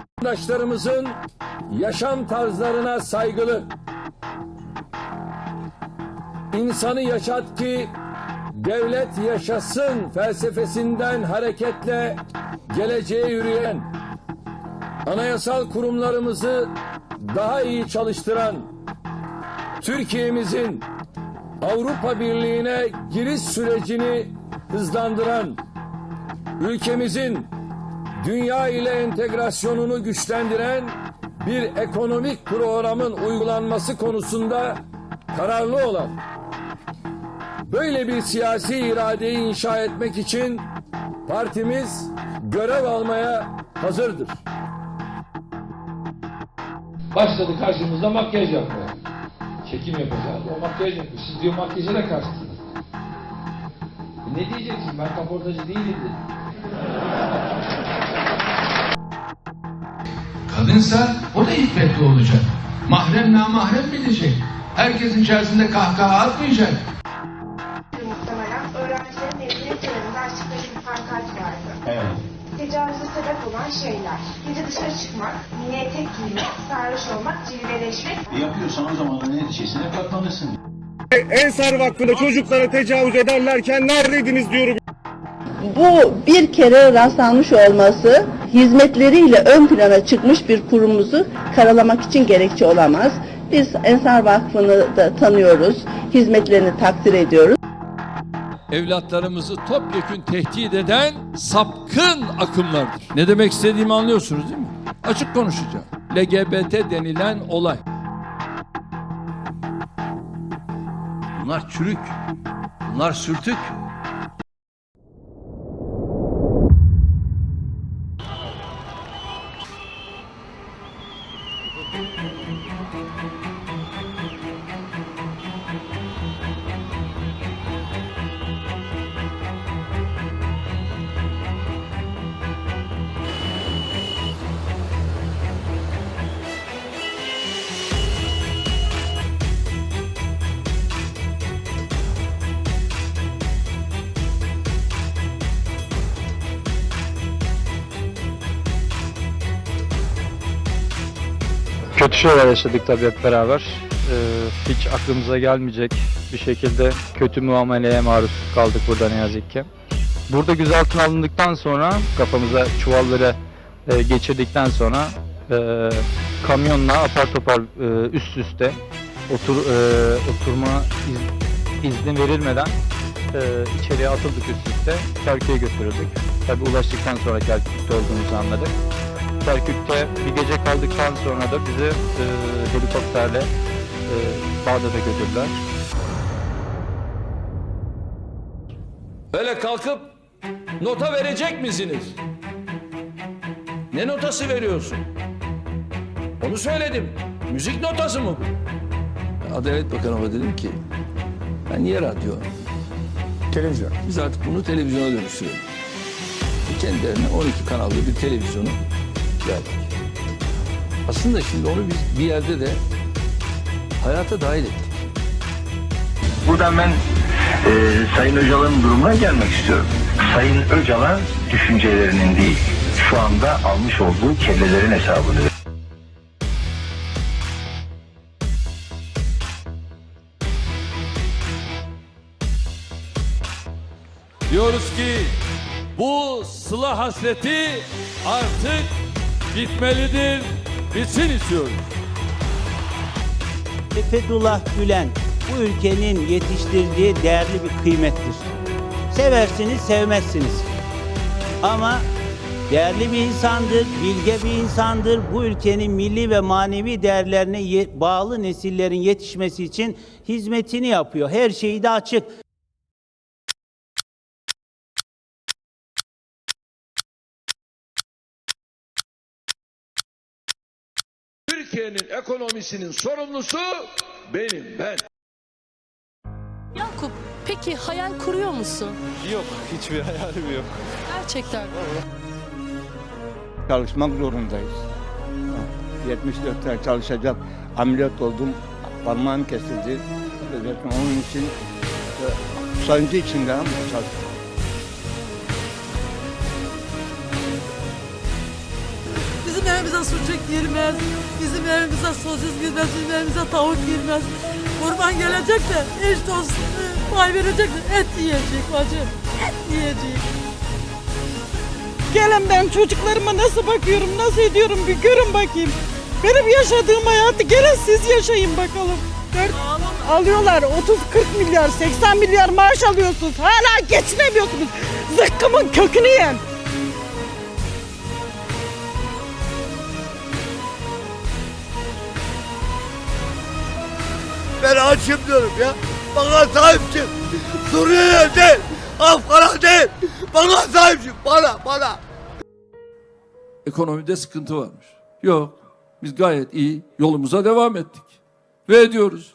vatandaşlarımızın yaşam tarzlarına saygılı, insanı yaşat ki devlet yaşasın felsefesinden hareketle geleceğe yürüyen, anayasal kurumlarımızı daha iyi çalıştıran, Türkiye'mizin Avrupa Birliği'ne giriş sürecini hızlandıran, ülkemizin dünya ile entegrasyonunu güçlendiren bir ekonomik programın uygulanması konusunda kararlı olan, böyle bir siyasi iradeyi inşa etmek için partimiz görev almaya hazırdır. Başladı karşımızda makyaj yapmaya. Çekim yapacağız. O makyaj yapıyor. Siz diyor makyaja da karşısınız. E ne diyeceksin? Ben kaportacı değilim dedi. Kadınsa o da iffetli olacak. Mahrem namahrem bilecek. Herkesin içerisinde kahkaha atmayacak. muhtemelen öğrencilerin mezuniyet döneminde açtıkları bir pankart vardı. Evet. Tecavüze sebep olan şeyler. Gece dışarı çıkmak, mini etek giymek, sarhoş olmak, cilveleşmek, yapıyorsan o zaman da neticesine katlanırsın. Ensar Vakfı'nda çocuklara tecavüz ederlerken neredeydiniz diyorum. Bu bir kere rastlanmış olması hizmetleriyle ön plana çıkmış bir kurumumuzu karalamak için gerekçe olamaz. Biz Ensar Vakfı'nı da tanıyoruz, hizmetlerini takdir ediyoruz. evlatlarımızı topyekün tehdit eden sapkın akımlardır. Ne demek istediğimi anlıyorsunuz değil mi? Açık konuşacağım. LGBT denilen olay. Bunlar çürük. Bunlar sürtük. Kötü şeyler yaşadık tabii hep beraber. Ee, hiç aklımıza gelmeyecek bir şekilde kötü muameleye maruz kaldık burada ne yazık ki. Burada gözaltına alındıktan sonra kafamıza çuvalları e, geçirdikten sonra e, kamyonla apar topar e, üst üste otur e, oturma iz- izni verilmeden e, içeriye atıldık üst üste. Kerkük'e götürüldük. Tabii ulaştıktan sonra Kerkük'te olduğumuzu anladık. Kerkük'te bir gece kaldıktan sonra da bizi e, helikopterle e, Bağdat'a götürdüler. Böyle kalkıp nota verecek misiniz? Ne notası veriyorsun? Onu söyledim. Müzik notası mı bu? Adalet Bakanı'na dedim ki ben niye radyo? Televizyon. Biz artık bunu televizyona dönüştürelim. Kendilerine 12 kanallı bir televizyonu verdik. Aslında şimdi onu biz bir yerde de hayata dahil ettik. Buradan ben e, Sayın Öcalan'ın durumuna gelmek istiyorum. Sayın Öcalan düşüncelerinin değil, şu anda almış olduğu kellelerin hesabını Diyoruz ki bu sıla hasreti artık bitmelidir, bitsin istiyoruz. Fethullah Gülen bu ülkenin yetiştirdiği değerli bir kıymettir. Seversiniz, sevmezsiniz. Ama değerli bir insandır, bilge bir insandır. Bu ülkenin milli ve manevi değerlerine bağlı nesillerin yetişmesi için hizmetini yapıyor. Her şeyi de açık. Türkiye'nin ekonomisinin sorumlusu benim, ben. Yakup, peki hayal kuruyor musun? Yok hiçbir hayalim yok. Gerçekten. Çalışmak zorundayız. 74 ay çalışacak. Ameliyat oldum. Parmağım kesildi. Zaten onun için e, sancı içinde ama çalışıyorum. Evimize sucuk girmez. Bizim evimize sosis girmez. Bizim evimize tavuk girmez. Kurban gelecek de eş dost pay verecek de et yiyecek bacım. Et yiyecek. Gelin ben çocuklarıma nasıl bakıyorum, nasıl ediyorum bir görün bakayım. Benim yaşadığım hayatı gelin siz yaşayın bakalım. Dört- alıyorlar 30-40 milyar, 80 milyar maaş alıyorsunuz. Hala geçinemiyorsunuz. Zıkkımın kökünü yiyen. Ben açım diyorum ya. Bana sahip çık. Suriye değil. Afgan'a değil. Bana sahip çık. Bana, bana. Ekonomide sıkıntı varmış. Yok. Biz gayet iyi yolumuza devam ettik. Ve ediyoruz.